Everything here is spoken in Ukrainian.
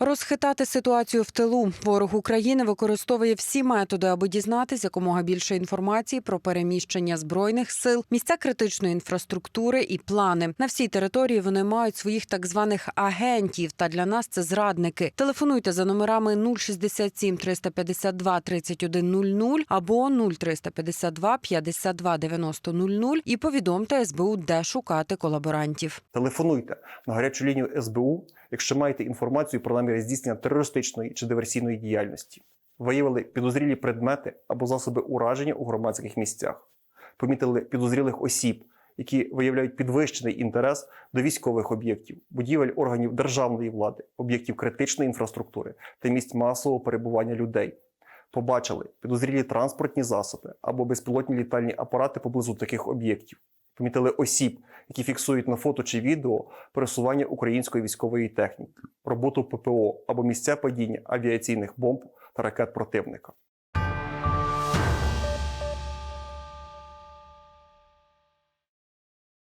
Розхитати ситуацію в тилу. Ворог України використовує всі методи, аби дізнатися якомога більше інформації про переміщення збройних сил, місця критичної інфраструктури і плани. На всій території вони мають своїх так званих агентів. Та для нас це зрадники. Телефонуйте за номерами 067 352 3100 або 0352 52 90 00 і повідомте СБУ, де шукати колаборантів. Телефонуйте на гарячу лінію СБУ, якщо маєте інформацію про наміри здійснення терористичної чи диверсійної діяльності, виявили підозрілі предмети або засоби ураження у громадських місцях, помітили підозрілих осіб, які виявляють підвищений інтерес до військових об'єктів, будівель органів державної влади, об'єктів критичної інфраструктури та місць масового перебування людей. Побачили підозрілі транспортні засоби або безпілотні літальні апарати поблизу таких об'єктів. Помітили осіб, які фіксують на фото чи відео пересування української військової техніки, роботу ППО або місця падіння авіаційних бомб та ракет противника.